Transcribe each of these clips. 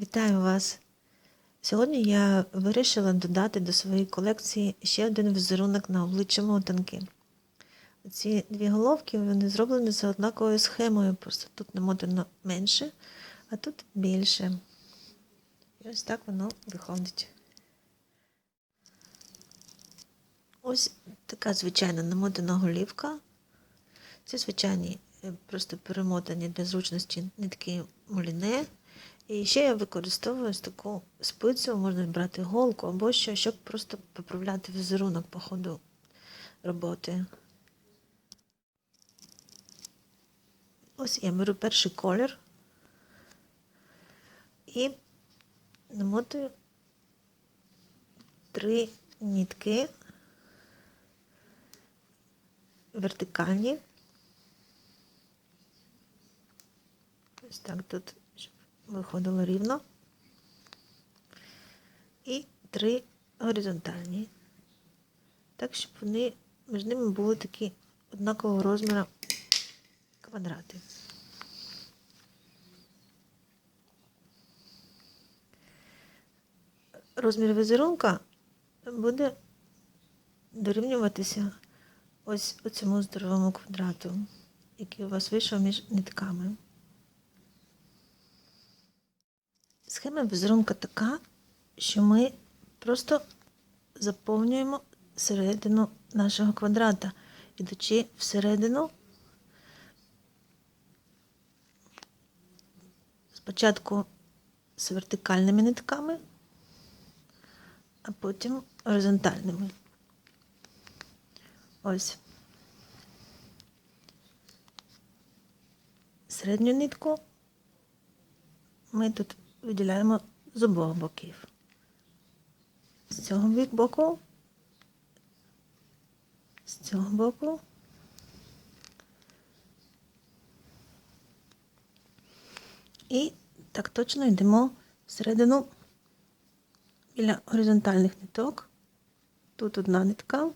Вітаю вас! Сьогодні я вирішила додати до своєї колекції ще один візерунок на обличчя мотанки. Ці дві головки вони зроблені за однаковою схемою, просто тут намотано менше, а тут більше. І ось так воно виходить. Ось така звичайна намотана голівка. Це звичайні е, просто перемотані для зручності нитки муліне. І ще я використовую таку спицю, можна брати голку або що, щоб просто поправляти візерунок по ходу роботи. Ось я беру перший колір і намотую три нитки вертикальні. Ось так тут виходило рівно. І три горизонтальні. Так, щоб вони між ними були такі однакового розміру квадрати. Розмір візерунка буде дорівнюватися ось цьому здоровому квадрату, який у вас вийшов між нитками. Схема візерунка така, що ми просто заповнюємо середину нашого квадрата, ідучи всередину. Спочатку з вертикальними нитками, а потім горизонтальними. Ось. Середню нитку ми тут виділяємо з обох боків. З цього боку, з цього боку. І так точно йдемо всередину біля горизонтальних ниток. Тут одна нитка.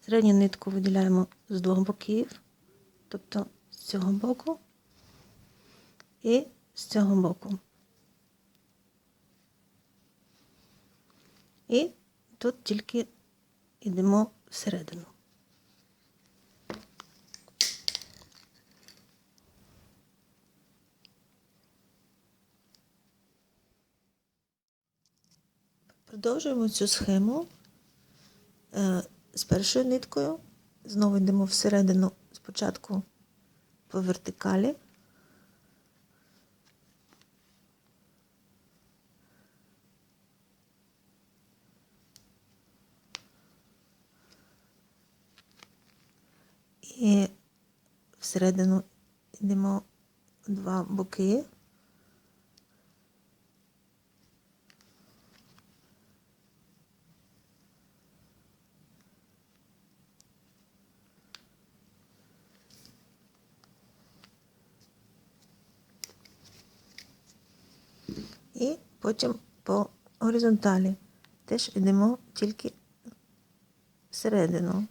Середню нитку виділяємо з двох боків, тобто з цього боку і з цього боку. І тут тільки йдемо всередину. Продовжуємо цю схему е, з першою ниткою. Знову йдемо всередину спочатку по вертикалі. І всередину йдемо два боки. І потім по горизонталі теж йдемо тільки всередину.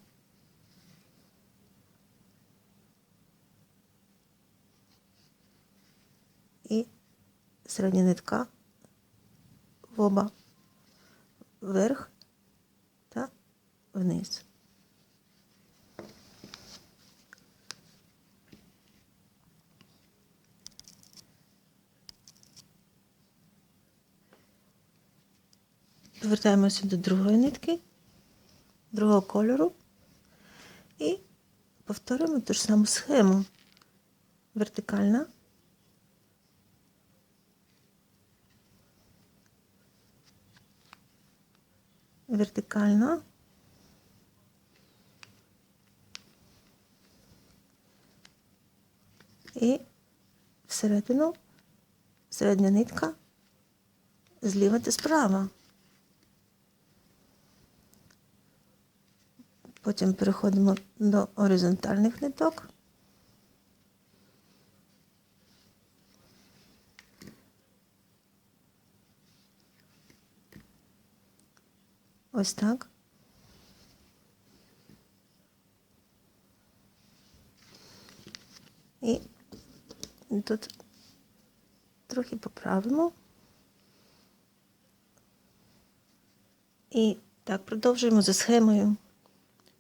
І середня нитка в оба вверх та вниз. Повертаємося до другої нитки, другого кольору і повторюємо ту ж саму схему. Вертикальна. Вертикальна. І всередину середня нитка зліва та справа. Потім переходимо до горизонтальних ниток. Ось так. І тут трохи поправимо. І так продовжуємо за схемою,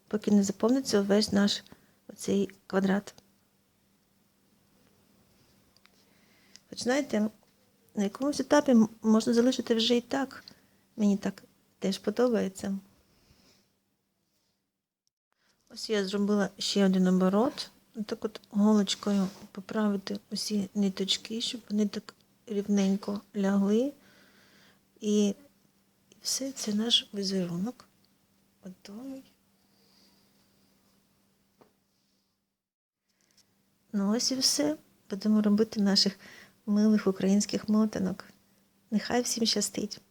поки не заповниться весь наш оцей квадрат. Хоч знаєте, на якомусь етапі можна залишити вже і так. Мені так теж подобається. Ось я зробила ще один оборот. Так от голочкою поправити усі ниточки, щоб вони так рівненько лягли. І, все, це наш візерунок. Готовий. Ну ось і все. Будемо робити наших милих українських мотанок. Нехай всім щастить.